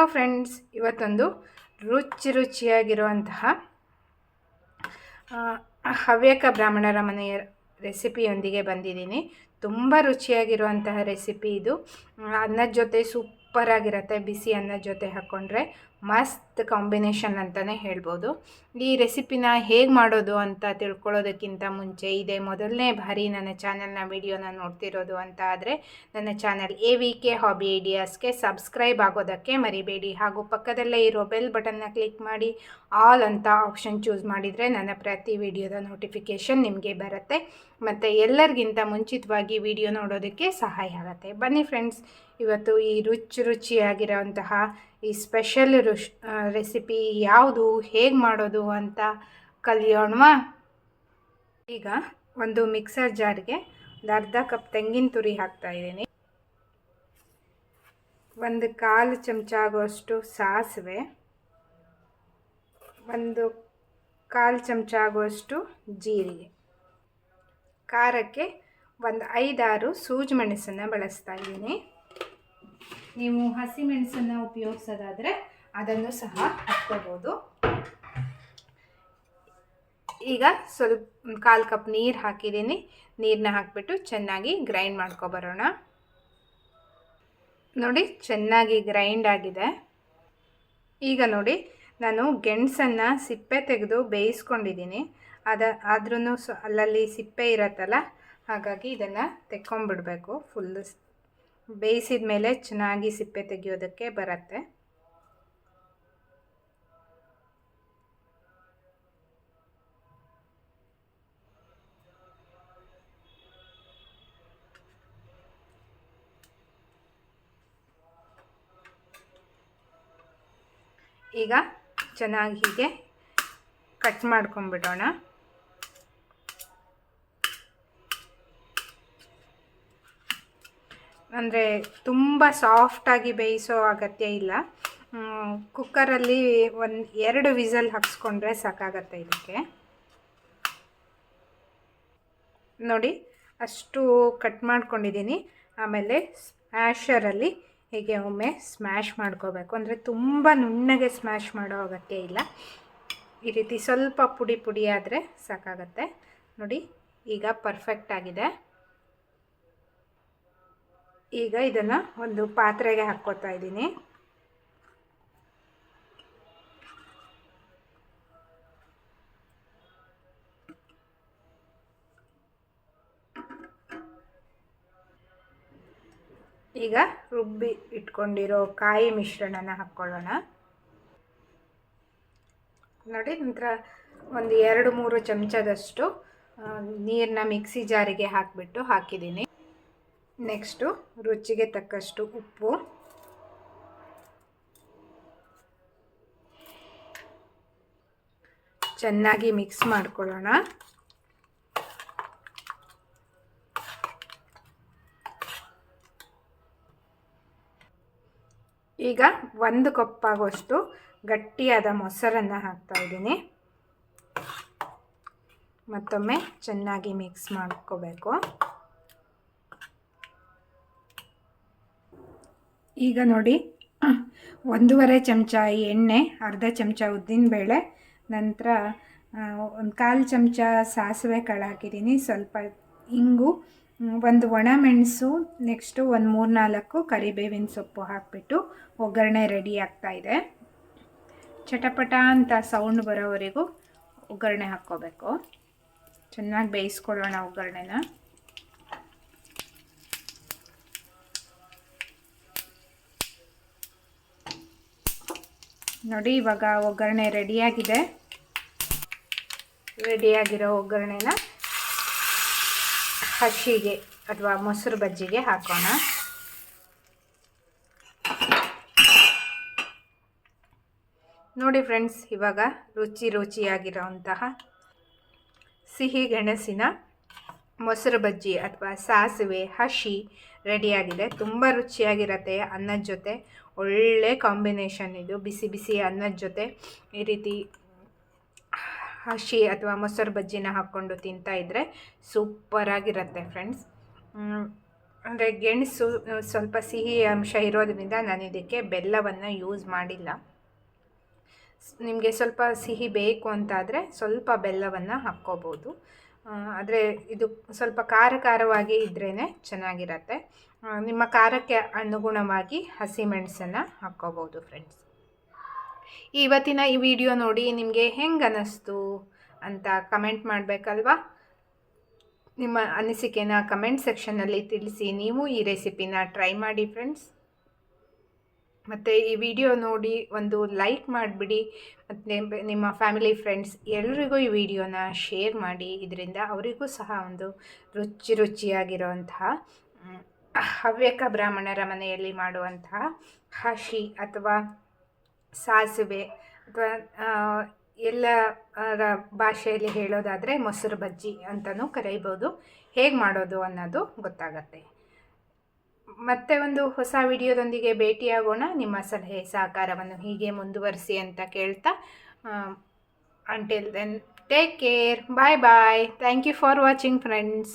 Hello friends, ಇವತ್ತೊಂದು ರುಚಿ ರುಚಿಯಾಗಿರುವಂತಹ ಹವ್ಯಕ ಬ್ರಾಹ್ಮಣರ ಮನೆಯ ರೆಸಿಪಿಯೊಂದಿಗೆ ಬಂದಿದ್ದೀನಿ. ತುಂಬ ರುಚಿಯಾಗಿರುವಂತಹ ರೆಸಿಪಿ ಇದು. ಅನ್ನದ ಜೊತೆ ಸೂಪರಾಗಿರುತ್ತೆ. ಬಿಸಿ ಅನ್ನದ ಜೊತೆ ಹಾಕ್ಕೊಂಡ್ರೆ ಮಸ್ತ್ ಕಾಂಬಿನೇಷನ್ ಅಂತಲೇ ಹೇಳ್ಬೋದು. ಈ ರೆಸಿಪಿನ ಹೇಗೆ ಮಾಡೋದು ಅಂತ ತಿಳ್ಕೊಳ್ಳೋದಕ್ಕಿಂತ ಮುಂಚೆ ಇದೇ ಮೊದಲನೇ ಬಾರಿ ನನ್ನ ಚಾನಲ್ನ ವಿಡಿಯೋನ ನೋಡ್ತಿರೋದು ಅಂತ ಆದರೆ ನನ್ನ channel A V K hobby ಐಡಿಯಾಸ್ಗೆ subscribe ಆಗೋದಕ್ಕೆ ಮರಿಬೇಡಿ. ಹಾಗೂ ಪಕ್ಕದಲ್ಲೇ ಇರೋ ಬೆಲ್ ಬಟನ್ನ ಕ್ಲಿಕ್ ಮಾಡಿ ಆಲ್ ಅಂತ ಆಪ್ಷನ್ ಚೂಸ್ ಮಾಡಿದರೆ ನನ್ನ ಪ್ರತಿ ವಿಡಿಯೋದ ನೋಟಿಫಿಕೇಷನ್ ನಿಮಗೆ ಬರುತ್ತೆ. ಮತ್ತು ಎಲ್ಲರಿಗಿಂತ ಮುಂಚಿತವಾಗಿ ವಿಡಿಯೋ ನೋಡೋದಕ್ಕೆ ಸಹಾಯ ಆಗುತ್ತೆ. ಬನ್ನಿ ಫ್ರೆಂಡ್ಸ್, ಇವತ್ತು ಈ ರುಚಿ ರುಚಿಯಾಗಿರೋಂತಹ ಈ ಸ್ಪೆಷಲ್ ರುಶ್ ರೆಸಿಪಿ ಯಾವುದು, ಹೇಗೆ ಮಾಡೋದು ಅಂತ ಕಲಿಯೋಣವಾ? ಈಗ ಒಂದು ಮಿಕ್ಸರ್ ಜಾರ್ಗೆ ಒಂದು ಅರ್ಧ ಕಪ್ ತೆಂಗಿನ ತುರಿ ಹಾಕ್ತಾ ಇದ್ದೀನಿ. ಒಂದು ಕಾಲು ಚಮಚ ಆಗುವಷ್ಟು ಸಾಸಿವೆ. ಒಂದು ಕಾಲು ಚಮಚ ಆಗುವಷ್ಟು ಜೀರಿಗೆ. ಖಾರಕ್ಕೆ ಒಂದು ಐದಾರು ಸೂಜಿ ಮೆಣಸನ್ನು ಬಳಸ್ತಾ ಇದ್ದೀನಿ. ನೀವು ಹಸಿಮೆಣಸನ್ನು ಉಪಯೋಗಿಸೋದಾದರೆ ಅದನ್ನು ಸಹ ಹಾಕ್ಕೋಬೋದು. ಈಗ ಸ್ವಲ್ಪ ಕಾಲು ಕಪ್ ನೀರು ಹಾಕಿದ್ದೀನಿ. ನೀರನ್ನ ಹಾಕಿಬಿಟ್ಟು ಚೆನ್ನಾಗಿ ಗ್ರೈಂಡ್ ಮಾಡ್ಕೊಬರೋಣ. ನೋಡಿ, ಚೆನ್ನಾಗಿ ಗ್ರೈಂಡ್ ಆಗಿದೆ. ಈಗ ನೋಡಿ, ನಾನು ಗೆಣಸನ್ನು ಸಿಪ್ಪೆ ತೆಗೆದು ಬೇಯಿಸ್ಕೊಂಡಿದ್ದೀನಿ. ಅದ ಆದ್ರೂ ಸೊ, ಅಲ್ಲಲ್ಲಿ ಸಿಪ್ಪೆ ಇರತ್ತಲ್ಲ, ಹಾಗಾಗಿ ಇದನ್ನು ತೆಕ್ಕೊಂಬಿಡಬೇಕು. ಫುಲ್ ಬೇಯಿಸಿದ ಮೇಲೆ ಚೆನ್ನಾಗಿ ಸಿಪ್ಪೆ ತೆಗೆಯೋದಕ್ಕೆ ಬರುತ್ತೆ. ಈಗ ಚೆನ್ನಾಗಿ ಹೀಗೆ ಕಟ್ ಮಾಡ್ಕೊಂಬಿಡೋಣ ಅಂದರೆ ತುಂಬ ಸಾಫ್ಟಾಗಿ ಬೇಯಿಸೋ ಅಗತ್ಯ ಇಲ್ಲ. ಕುಕ್ಕರಲ್ಲಿ ಒಂದು ಎರಡು ವಿಸಲ್ ಹಾಕ್ಸ್ಕೊಂಡ್ರೆ ಸಾಕಾಗತ್ತೆ ಇದಕ್ಕೆ. ನೋಡಿ, ಅಷ್ಟು ಕಟ್ ಮಾಡ್ಕೊಂಡಿದ್ದೀನಿ ಆಮೇಲೆ ಸ್ಮ್ಯಾಶರಲ್ಲಿ ಹೀಗೆ ಒಮ್ಮೆ ಸ್ಮ್ಯಾಶ್ ಮಾಡ್ಕೋಬೇಕು. ಅಂದರೆ ತುಂಬ ನುಣ್ಣಗೆ ಸ್ಮ್ಯಾಶ್ ಮಾಡೋ ಅಗತ್ಯ ಇಲ್ಲ. ಈ ರೀತಿ ಸ್ವಲ್ಪ ಪುಡಿ ಪುಡಿ ಆದರೆ ಸಾಕಾಗತ್ತೆ. ನೋಡಿ, ಈಗ ಪರ್ಫೆಕ್ಟ್ ಆಗಿದೆ. ಈಗ ಇದನ್ನು ಒಂದು ಪಾತ್ರೆಗೆ ಹಾಕ್ಕೋತಾ ಇದ್ದೀನಿ. ಈಗ ರುಬ್ಬಿ ಇಟ್ಕೊಂಡಿರೋ ಕಾಯಿ ಮಿಶ್ರಣನ ಹಾಕ್ಕೊಳ್ಳೋಣ. ನೋಡಿ, ನಂತರ ಒಂದು ಎರಡು ಮೂರು ಚಮಚದಷ್ಟು ನೀರನ್ನ ಮಿಕ್ಸಿ ಜಾರಿಗೆ ಹಾಕಿಬಿಟ್ಟು ಹಾಕಿದ್ದೀನಿ. ನೆಕ್ಸ್ಟು ರುಚಿಗೆ ತಕ್ಕಷ್ಟು ಉಪ್ಪು. ಚೆನ್ನಾಗಿ ಮಿಕ್ಸ್ ಮಾಡ್ಕೊಳ್ಳೋಣ. ಈಗ ಒಂದು ಕಪ್ಪಾಗುವಷ್ಟು ಗಟ್ಟಿಯಾದ ಮೊಸರನ್ನು ಹಾಕ್ತಾ ಇದ್ದೀನಿ. ಮತ್ತೊಮ್ಮೆ ಚೆನ್ನಾಗಿ ಮಿಕ್ಸ್ ಮಾಡ್ಕೋಬೇಕು. ಈಗ ನೋಡಿ. ಒಂದೂವರೆ ಚಮಚ ಎಣ್ಣೆ, ಅರ್ಧ ಚಮಚ ಉದ್ದಿನಬೇಳೆ ನಂತರ ಒಂದು ಕಾಲು ಚಮಚ ಸಾಸಿವೆ ಕಾಳು ಹಾಕಿದ್ದೀನಿ ಸ್ವಲ್ಪ ಇಂಗು, ಒಂದು ಒಣಮೆಣಸು ನೆಕ್ಸ್ಟು ಒಂದು ಮೂರು ನಾಲ್ಕು ಕರಿಬೇವಿನ ಸೊಪ್ಪು ಹಾಕಿಬಿಟ್ಟು ಒಗ್ಗರಣೆ ರೆಡಿ ಇದೆ. ಚಟಪಟ ಅಂತ ಸೌಂಡ್ ಬರೋವರೆಗೂ ಒಗ್ಗರಣೆ ಹಾಕ್ಕೋಬೇಕು. ಚೆನ್ನಾಗಿ ಬೇಯಿಸ್ಕೊಳ್ಳೋಣ ಒಗ್ಗರಣೆನ. ನೋಡಿ, ಇವಾಗ ಒಗ್ಗರಣೆ ರೆಡಿಯಾಗಿದೆ ರೆಡಿಯಾಗಿರೋ ಒಗ್ಗರಣೆನ ಹಸಿಗೆ ಅಥವಾ ಮೊಸರು ಬಜ್ಜಿಗೆ ಹಾಕೋಣ. ನೋಡಿ ಫ್ರೆಂಡ್ಸ್ ಇವಾಗ ರುಚಿ ರುಚಿಯಾಗಿರೋಂತಹ ಸಿಹಿ ಗೆಣಸಿನ ಮೊಸರು ಬಜ್ಜಿ ಅಥವಾ ಸಾಸಿವೆ, ಹಸಿ ರೆಡಿಯಾಗಿದೆ. ತುಂಬ ರುಚಿಯಾಗಿರತ್ತೆ ಅನ್ನದ ಜೊತೆ. ಒಳ್ಳೆ ಕಾಂಬಿನೇಷನ್ ಇದು. ಬಿಸಿ ಬಿಸಿ ಅನ್ನದ ಜೊತೆ ಈ ರೀತಿ ಹಸಿ ಅಥವಾ ಮೊಸರು ಬಜ್ಜಿನ ಹಾಕ್ಕೊಂಡು ತಿಂತಾ ಇದ್ದರೆ ಸೂಪರಾಗಿರುತ್ತೆ ಫ್ರೆಂಡ್ಸ್. ಅಂದರೆ ಗೆಣಸು ಸ್ವಲ್ಪ ಸಿಹಿ ಅಂಶ ಇರೋದರಿಂದ ನಾನು ಇದಕ್ಕೆ ಬೆಲ್ಲವನ್ನು ಯೂಸ್ ಮಾಡಿಲ್ಲ. ನಿಮಗೆ ಸ್ವಲ್ಪ ಸಿಹಿ ಬೇಕು ಅಂತಾದರೆ ಸ್ವಲ್ಪ ಬೆಲ್ಲವನ್ನು ಹಾಕ್ಕೋಬೋದು. ಆದರೆ ಇದು ಸ್ವಲ್ಪ ಖಾರ ಖಾರವಾಗಿ ಇದ್ರೇ ಚೆನ್ನಾಗಿರತ್ತೆ ನಿಮ್ಮ ಖಾರಕ್ಕೆ ಅನುಗುಣವಾಗಿ ಹಸಿಮೆಣಸನ್ನು ಹಾಕ್ಕೋಬೋದು ಫ್ರೆಂಡ್ಸ್ ಇವತ್ತಿನ ಈ ವಿಡಿಯೋ ನೋಡಿ ನಿಮಗೆ ಹೆಂಗೆ ಅನ್ನಿಸ್ತು ಅಂತ ಕಮೆಂಟ್ ಮಾಡಬೇಕಲ್ವಾ? ನಿಮ್ಮ ಅನಿಸಿಕೆನ ಕಮೆಂಟ್ ಸೆಕ್ಷನಲ್ಲಿ ತಿಳಿಸಿ, ನೀವು ಈ ರೆಸಿಪಿನ ಟ್ರೈ ಮಾಡಿ ಫ್ರೆಂಡ್ಸ್ ಮತ್ತು ಈ ವಿಡಿಯೋ ನೋಡಿ ಒಂದು ಲೈಕ್ ಮಾಡಿಬಿಡಿ. ಮತ್ತು ನಿಮ್ಮ ಫ್ಯಾಮಿಲಿ ಫ್ರೆಂಡ್ಸ್ ಎಲ್ರಿಗೂ ಈ ವಿಡಿಯೋನ ಶೇರ್ ಮಾಡಿ. ಇದರಿಂದ ಅವರಿಗೂ ಸಹ ಒಂದು ರುಚಿ ರುಚಿಯಾಗಿರುವಂತಹ ಹವ್ಯಕ ಬ್ರಾಹ್ಮಣರ ಮನೆಯಲ್ಲಿ ಮಾಡುವಂತಹ ಹಸಿ ಅಥವಾ ಸಾಸಿವೆ ಅಥವಾ ಆ, ಎಲ್ಲ ಭಾಷೆಯಲ್ಲಿ ಹೇಳೋದಾದರೆ ಮೊಸರು ಬಜ್ಜಿ ಅಂತಲೂ ಕರೆಯಬಹುದು ಹೇಗೆ ಮಾಡೋದು ಅನ್ನೋದು ಗೊತ್ತಾಗತ್ತೆ. ಮತ್ತೆ ಒಂದು ಹೊಸ ವಿಡಿಯೋದೊಂದಿಗೆ ಭೇಟಿಯಾಗೋಣ. ನಿಮ್ಮ ಸಲಹೆ ಸಹಕಾರವನ್ನು ಹೀಗೆ ಮುಂದುವರಿಸಿ ಅಂತ ಕೇಳ್ತಾ until then take care bye bye thank you for watching friends